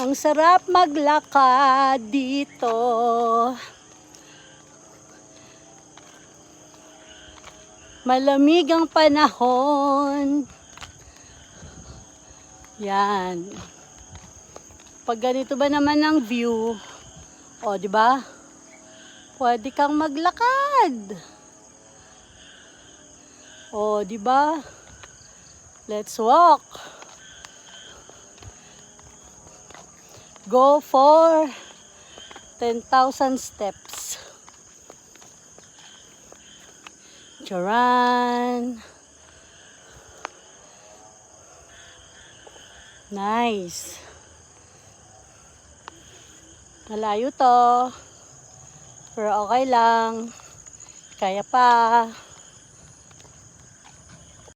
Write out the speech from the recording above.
Ang sarap maglakad dito. Malamig ang panahon. Yan. Pag ganito ba naman ang view, o di ba? Pwede kang maglakad. O, di ba? Let's walk. Go for 10,000 steps. Charan. Nice. Malayo to. Pero okay lang. Kaya pa.